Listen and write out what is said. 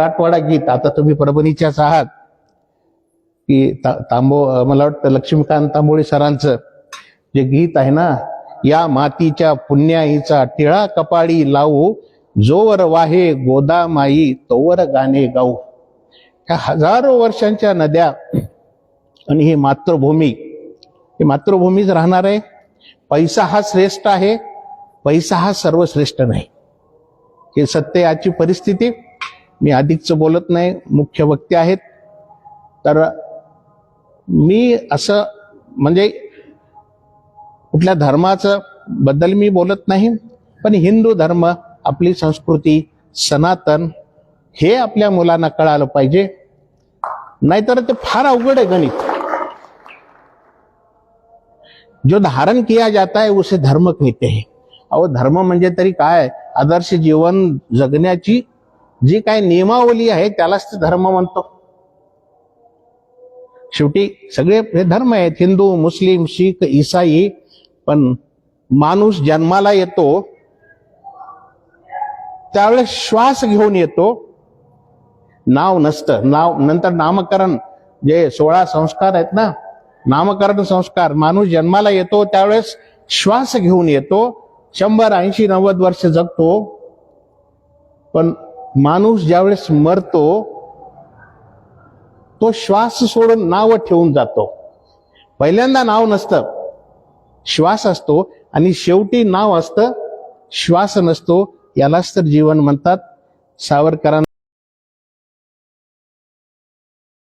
मराठवाडा गीत. आता तुम्ही परभणीच्याच आहात. की तांबो मला वाटतं लक्ष्मीकांत तांबोळी सरांचं जे गीत आहे ना या मातीच्या पुण्याईचा टिळा कपाळी लावू जोवर वाहे गोदामाई तोवर गाणे गाऊ. ह्या हजारो वर्षांच्या नद्या आणि ही मातृभूमी. ही मातृभूमीच राहणार आहे. पैसा हा श्रेष्ठ आहे. पैसा हा सर्वश्रेष्ठ नाही. हे सत्य याची परिस्थिती. मी अधिकचं बोलत नाही मुख्य वक्ते आहेत. तर मी असं म्हणजे कुठल्या धर्माचं बद्दल मी बोलत नाही पण हिंदू धर्म आपली संस्कृती सनातन हे आपल्या मुलांना कळालं पाहिजे. नाहीतर ते फार अवघड आहे गणित. जो धारण किया जाता है उसे धर्म कहते हैं. अहो धर्म म्हणजे तरी काय? आदर्श जीवन जगण्याची जी काय नियमावली आहे त्यालाच ते धर्म म्हणतो. शेवटी सगळे हे धर्म आहेत हिंदू मुस्लिम शीख इसाई पण माणूस जन्माला येतो त्यावेळेस श्वास घेऊन येतो. नाव नसतं. नाव नंतर नामकरण जे सोळा संस्कार आहेत ना नामकरण संस्कार माणूस जन्माला येतो त्यावेळेस श्वास घेऊन येतो. शंभर ऐंशी नव्वद वर्ष जगतो. पण माणूस ज्यावेळेस मरतो तो श्वास सोडून नाव ठेवून जातो. पहिल्यांदा नाव नसतं श्वास असतो आणि शेवटी नाव असतं श्वास नसतो. यालाच तर जीवन म्हणतात सावरकरांना.